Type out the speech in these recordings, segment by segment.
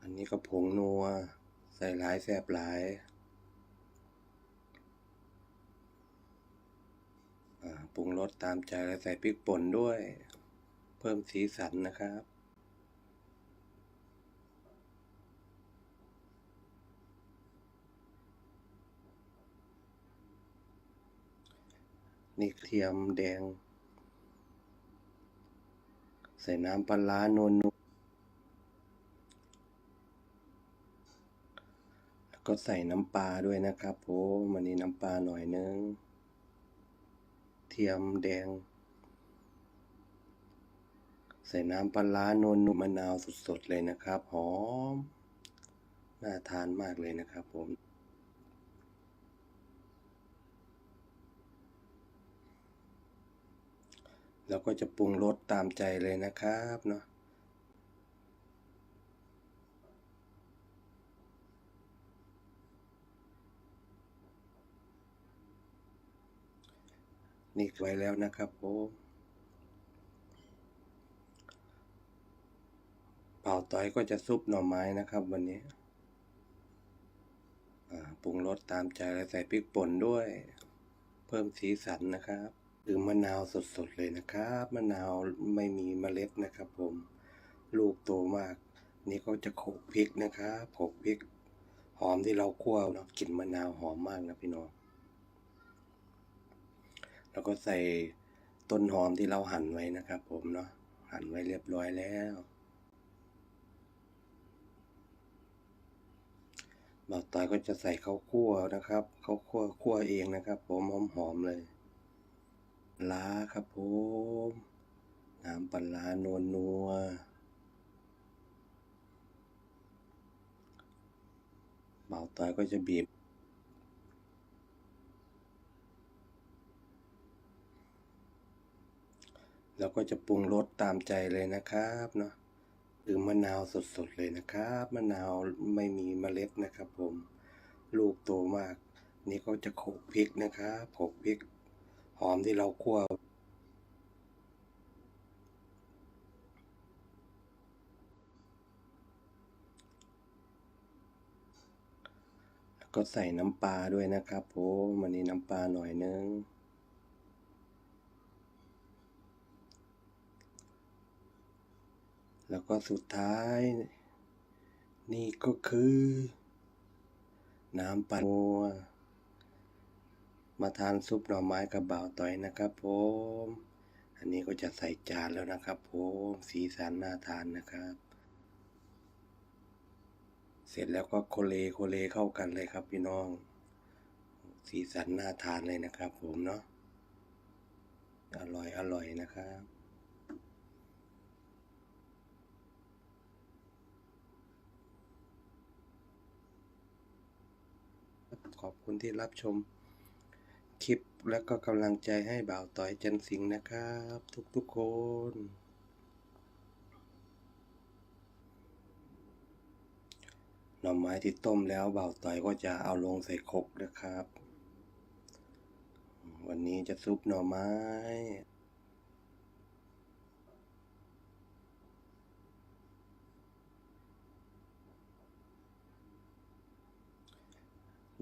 อันนี้ก็ผงนัว ใส่หลายแซ่บหลายปรุงรสตามใจแล้วใส่พริกป่นด้วย เพิ่มสีสันนะครับนี่เทียมแดง ใส่น้ำปลาร้านวลๆแล้ว ก็ใส่น้ำปลาด้วยนะครับผมวันนี้น้ำปลาหน่อยนึง เทียมแดง ใส่น้ำปลาร้านวลๆมะนาวสดๆเลยนะครับ หอม น่าทานมากเลยนะครับผมแล้วก็จะปรุงรสตามใจเลยนะครับเนาะ นี่ไว้แล้วนะครับผมเป่าต้อยก็จะซุปหน่อไม้นะครับวันนี้ปรุงรสตามใจแล้วใส่พริกป่นด้วย เพิ่มสีสันนะครับดื่มมะนาวสดๆเลยนะครับ มะนาวไม่มีเมล็ดนะครับ ผม ลูกโตมาก นี่ก็จะโขลกพริกนะครับโขลกพริก หอมที่เราคั่วเนาะกลิ่นมะนาวหอมมากนะพี่น้อง แล้วก็ใส่ต้นหอมที่เราหั่นไว้นะครับผมเนาะหั่นไว้เรียบร้อยแล้ว บ่าวตอยก็จะใส่ข้าวคั่วนะครับข้าวคั่วคั่วเองนะครับ ผมหอมๆเลยล้าครับผมน้ำปลาร้านวลนัวบ่าวตอยก็จะบีบ แล้วก็จะปรุงรสตามใจเลยนะครับเนาะดื่มะนาวสดๆเลยนะครับ มะนาวไม่มีเมล็ดนะครับ ผม ลูกโตมาก นี่ก็จะโขกพริกนะครับโขกพริก หอมที่เราคั่วแล้วก็ใส่น้ำปลาด้วยนะครับผมวันนี้น้ำปลาหน่อยนึง แล้วก็สุดท้าย นี่ก็คือ น้ำปลานัวมาทานซุปหน่อไม้กับบ่าวต่อยนะครับผม อันนี้ก็จะใส่จานแล้วนะครับผมสีสันน่าทานนะครับ เสร็จแล้วก็โคเลโคเลเข้ากันเลยครับพี่น้อง สีสันน่าทานเลยนะครับผมเนาะอร่อยอร่อยนะครับ ขอบคุณที่รับชมคลิปแล้วก็กำลังใจให้บ่าวต่อยจันสิงห์นะครับ ทุกๆคนหน่อไม้ที่ต้มแล้วบ่าวต่อยก็จะเอาลงใส่ครกนะครับ วันนี้จะซุปหน่อไม้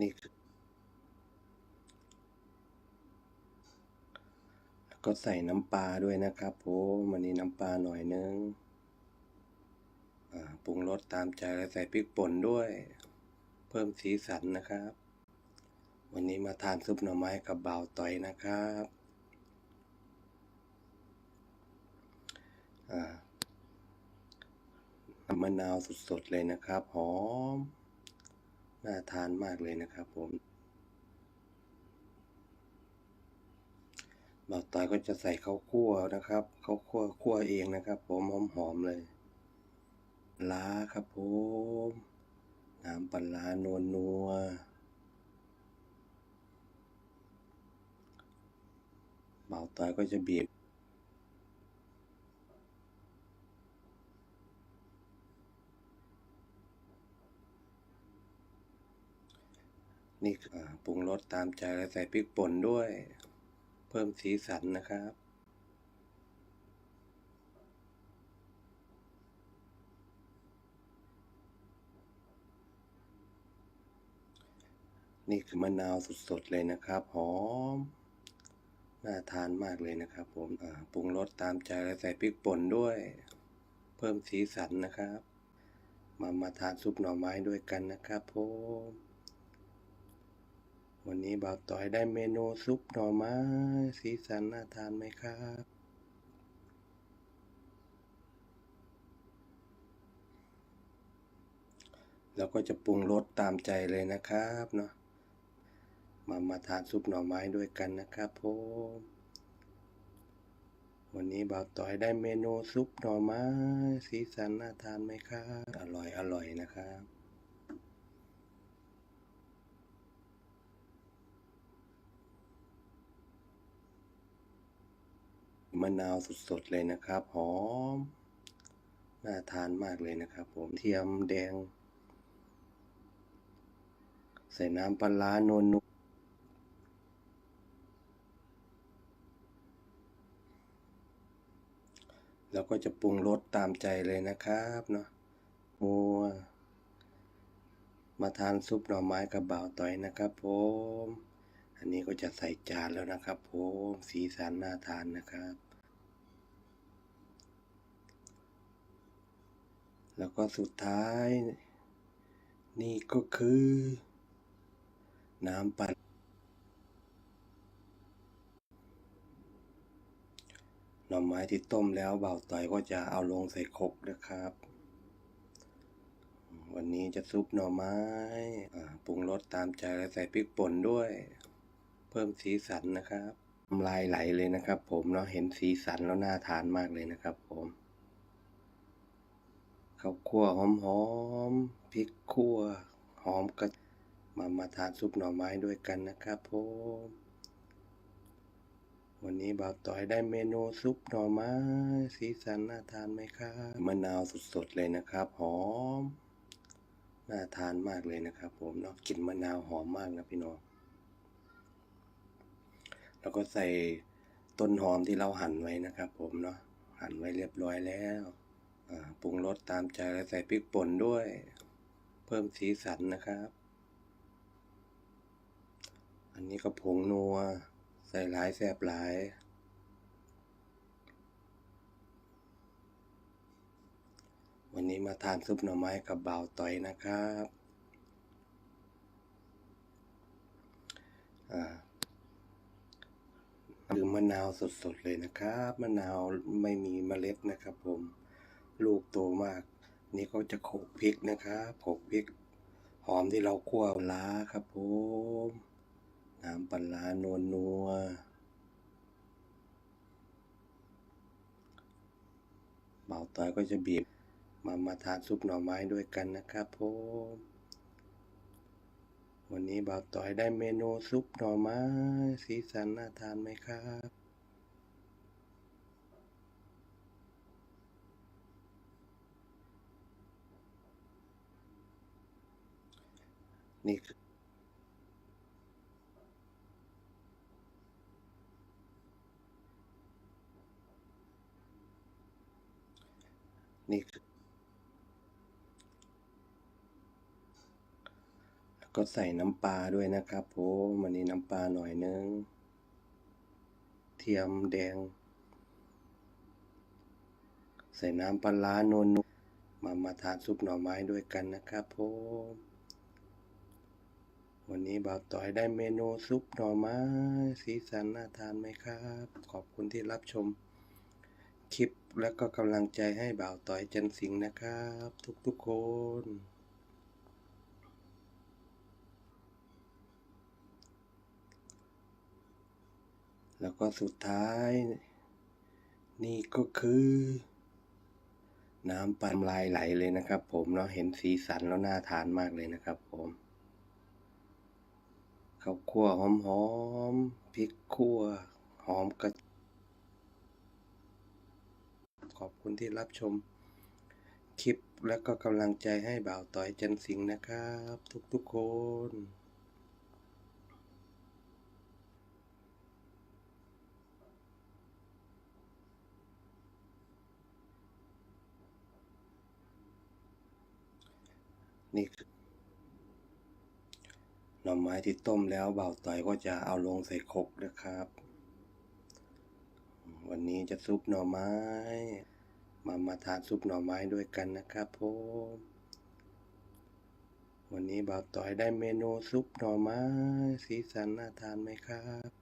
นี่แล้วก็ใส่น้ำปลาด้วยนะครับผมวันนี้น้ำปลาหน่อยนึงอ่าปรุงรสตามใจแล้วใส่พริกป่นด้วย เพิ่มสีสันนะครับ วันนี้มาทานซุปหน่อไม้กับบ่าวต่อยนะครับมะนาวสดๆเลยนะครับหอม น่าทานมากเลยนะครับผมบ่าวต่อยก็จะใส่ข้าวคั่วนะครับข้าวคั่วคั่วเองนะครับ ผมหอมๆเลยล้าครับผมน้ำปลานวลนัวเบาต่อยก็จะบีบี่ปรุงรสตามใจและใส่พริกป่นด้วย เพิ่มสีสันนะครับนี่คือมะนาวสดๆเลยนะครับหอมน่าทานมากเลยนะครับ ผมปรุงรสตามใจและใส่พริกป่นด้วย เพิ่มสีสันนะครับ มามาทานซุปหน่อไม้ด้วยกันนะครับผม วันนี้บ่าวต่อยได้เมนูซุปหน่อไม้สีสันน่าทานไหมครับแล้วก็จะปรุงรสตามใจเลยนะครับเนาะ มามาทานซุปหน่อไม้ด้วยกันนะครับผมวันนี้บ่าวต่อยได้เมนูซุปหน่อไม้สีสันน่าทานไหมครับ อร่อยอร่อยนะครับ มะนาวสดๆเลยนะครับ หอม น่าทานมากเลยนะครับ ผมเทียมแดง ใส่น้ำปลาร้าโนนนุแล้วก็จะปรุงรสตามใจเลยนะครับเนาะมัวมาทานซุปหน่อไม้กับบ่าวต่อยนะครับผม อันนี้ก็จะใส่จานแล้วนะครับผม สีสันน่าทานนะครับ แล้วก็สุดท้าย นี่ก็คือ น้ำปั่นหน่อไม้ที่ต้มแล้วเบาต่อยก็จะเอาลงใส่ครกนะครับ วันนี้จะซุปหน่อไม้ปรุงรสตามใจและใส่พริกป่นด้วย เพิ่มสีสันนะครับลายไหลเลยนะครับ ผมเนาะเห็นสีสันแล้วน่าทานมากเลยนะครับ ผม ข้าวคั่วหอมๆพริกคั่วหอมกระมามาทานซุปหน่อไม้ด้วยกันนะครับผมวันนี้บ่าวต่อยได้เมนูซุปหน่อไม้ สีสันน่าทานไหมครับมะนาวสดๆเลยนะครับ หอมน่าทานมากเลยนะครับ ผมเนาะกลิ่นมะนาวหอมมากนะพี่น้องแล้วก็ใส่ต้นหอมที่เราหั่นไว้นะครับ ผมเนาะหั่นไว้เรียบร้อยแล้ว ปรุงรสตามใจและใส่พริกป่นด้วย เพิ่มสีสันนะครับ อันนี้ก็ผงนัว ใส่หลายแสบหลาย วันนี้มาทานซุปหน่อไม้กับบ่าวต่อยนะครับอ่าดื่มมะนาวสดๆเลยนะครับ มะนาวไม่มีเมล็ดนะครับผม ลูกโตมาก นี่ก็จะโขลกพริกนะครับโขลกพริก หอมที่เราคั่วล้าครับผมน้ำปลาร้านวลนัวเบาต่อยก็จะบีบมามาทานซุปหน่อไม้ด้วยกันนะครับผมวันนี้บ่าวต่อยได้เมนูซุปหน่อไม้สีสันน่าทานไหมครับ นี่คือนี่คือแล้วก็ใส่น้ำปลาด้วยนะครับผมวันนี้น้ำปลาหน่อยนึง เทียมแดง ใส่น้ำปลาร้าโนนมามาทานซุปหน่อไม้ด้วยกันนะครับผม วันนี้บ่าวต่อยได้เมนูซุปหน่อไม้ สีสันน่าทานไหมครับ ขอบคุณที่รับชม คลิปและก็กำลังใจให้บ่าวต่อยจันสิงห์นะครับ ทุกๆคนแล้วก็สุดท้าย นี่ก็คือ น้ำปั่นลายไหลเลยนะครับผมเนาะเห็นสีสันแล้วน่าทานมากเลยนะครับผม ข้าวคั่วหอมๆพริกคั่วหอมกระขอบคุณที่รับชมคลิปและก็กำลังใจให้บ่าวต่อยจันสิงห์นะครับ ทุกๆคนนี่ น่อไม้ที่ต้มแล้วเบาต่อยก็จะเอาลงใส่ครกนะครับ วันนี้จะซุปหน่อไม้ มามาทานซุปหน่อไม้ด้วยกันนะครับผมวันนี้เบาต่อยได้เมนูซุปหน่อไม้ สีสันน่าทานไหมครับ